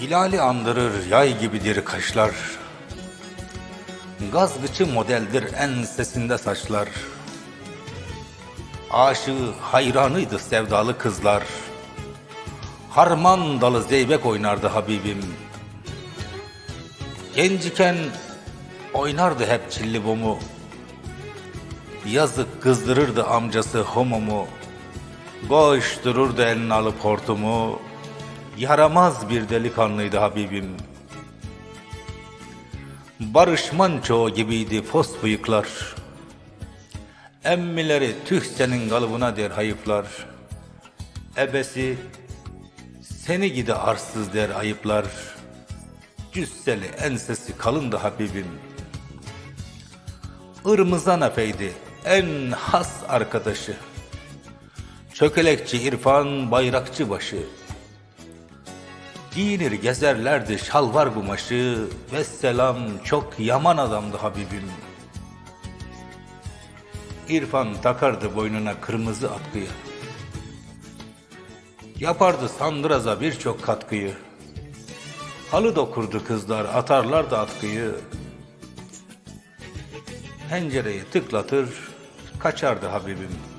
Hilali andırır yay gibidir kaşlar. Gazgıçı modeldir ensesinde saçlar. Aşığı hayranıydı sevdalı kızlar. Harman dalı zeybek oynardı Habibim. Genciken oynardı hep çilli bomu. Yazık kızdırırdı amcası homomu. Koştururdu elini alıp hortumu. Yaramaz bir delikanlıydı Habibim. Barış Manço gibiydi fos bıyıklar. Emmileri tüh senin kalıbına der hayıflar. Ebesi seni gidi arsız der ayıplar. Cüsseli ensesi kalındı Habibim. Irmızan efeydi en has arkadaşı. Çökelekçi İrfan bayrakçı başı. Giyinir gezerlerdi şalvar kumaşı. Vesselam çok yaman adamdı Habibim. İrfan takardı boynuna kırmızı atkıyı. Yapardı sandıraza birçok katkıyı. Halı dokurdu kızlar, atarlardı atkıyı. Pencereyi tıklatır, kaçardı Habibim.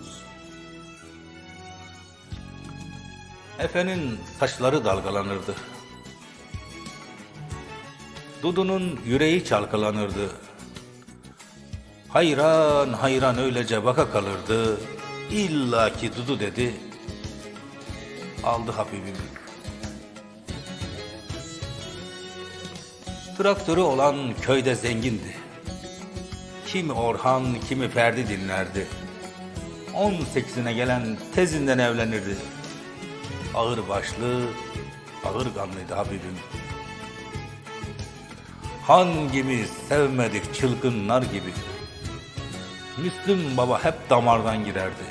Efe'nin saçları dalgalanırdı. Dudu'nun yüreği çalkalanırdı. Hayran hayran öylece baka kalırdı. İlla ki Dudu dedi. Aldı Habibimi. Traktörü olan köyde zengindi. Kimi Orhan, kimi Ferdi dinlerdi. 18'ine gelen tezinden evlenirdi. Ağır başlı, ağır kanlıydı Habibim. Hangimiz sevmedik çılgınlar gibi. Müslüm baba hep damardan girerdi.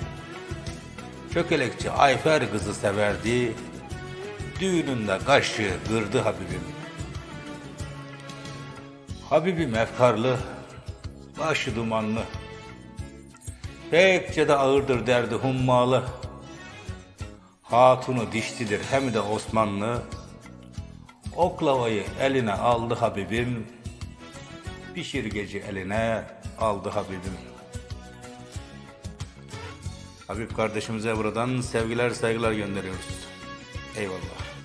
Çökelekçi Ayfer kızı severdi. Düğününde kaşı kırdı Habibim. Habibim efkarlı, başı dumanlı. Pekçe de ağırdır derdi hummalı. Hatunu dişlidir hem de Osmanlı. Oklavayı eline aldı Habibim. Pişirgeci eline aldı Habibim. Habib kardeşimize buradan sevgiler saygılar gönderiyoruz. Eyvallah.